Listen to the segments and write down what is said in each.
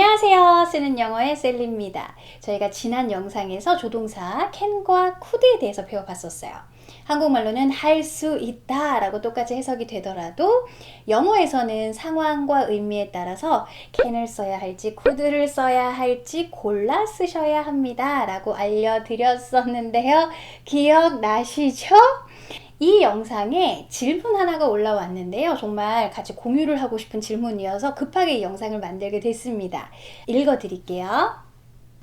안녕하세요. 쓰는 영어의 셀리입니다. 저희가 지난 영상에서 조동사 can과 could에 대해서 배워봤었어요. 한국말로는 할 수 있다 라고 똑같이 해석이 되더라도 영어에서는 상황과 의미에 따라서 can을 써야 할지 could를 써야 할지 골라 쓰셔야 합니다 라고 알려드렸었는데요. 기억나시죠? 이 영상에 질문 하나가 올라왔는데요. 정말 같이 공유를 하고 싶은 질문이어서 급하게 이 영상을 만들게 됐습니다. 읽어 드릴게요.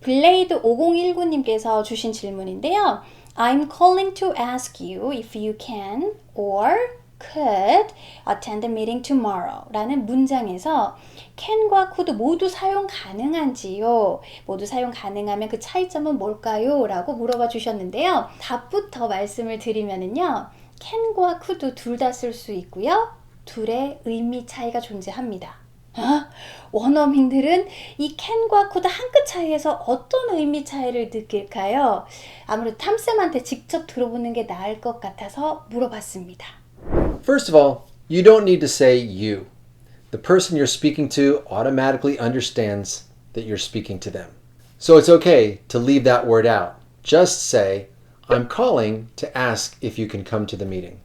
블레이드 5019님께서 주신 질문인데요. I'm calling to ask you if you can or could attend the meeting tomorrow 라는 문장에서 can과 could 모두 사용 가능한지요? 모두 사용 가능하면 그 차이점은 뭘까요? 라고 물어봐 주셨는데요. 답부터 말씀을 드리면은요. Can과 could 둘다 쓸 수 있고요. 둘의 의미 차이가 존재합니다. 아, 원어민들은 이 can과 could 한끗 차이에서 어떤 의미 차이를 느낄까요? 아무래도 탐쌤한테 직접 들어보는 게 나을 것 같아서 물어봤습니다. First of all, you don't need to say you. The person you're speaking to automatically understands that you're speaking to them. So it's okay to leave that word out. Just say, I'm calling to ask if you can come to the meeting.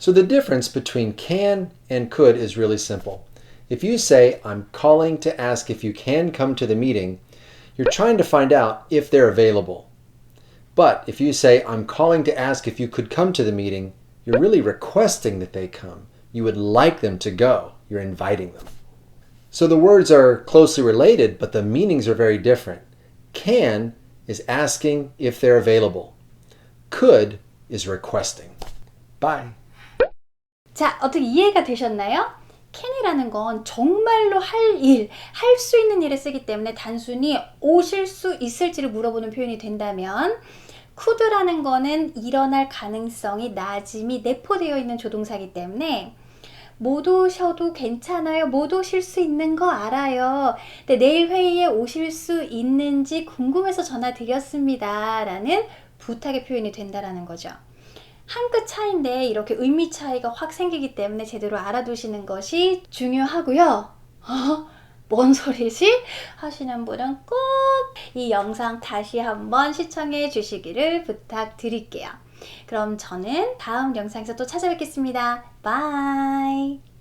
So the difference between can and could is really simple. If you say, I'm calling to ask if you can come to the meeting, you're trying to find out if they're available. But if you say, I'm calling to ask if you could come to the meeting, you're really requesting that they come. You would like them to go. You're inviting them. So the words are closely related, but the meanings are very different. Can is asking if they're available. Could is requesting. Bye. 자, 어떻게 이해가 되셨나요? can이라는 건 정말로 할 일, 할 수 있는 일에 쓰기 때문에 단순히 오실 수 있을지를 물어보는 표현이 된다면 could라는 거는 일어날 가능성이 낮음이 내포되어 있는 조동사이기 때문에 못 오셔도 괜찮아요. 못 오실 수 있는 거 알아요. 근데 내일 회의에 오실 수 있는지 궁금해서 전화 드렸습니다. 라는 부탁의 표현이 된다라는 거죠. 한 끗 차인데 이렇게 의미 차이가 확 생기기 때문에 제대로 알아두시는 것이 중요하고요. 어? 뭔 소리지? 하시는 분은 꼭 이 영상 다시 한번 시청해 주시기를 부탁드릴게요. 그럼 저는 다음 영상에서 또 찾아뵙겠습니다. 바이.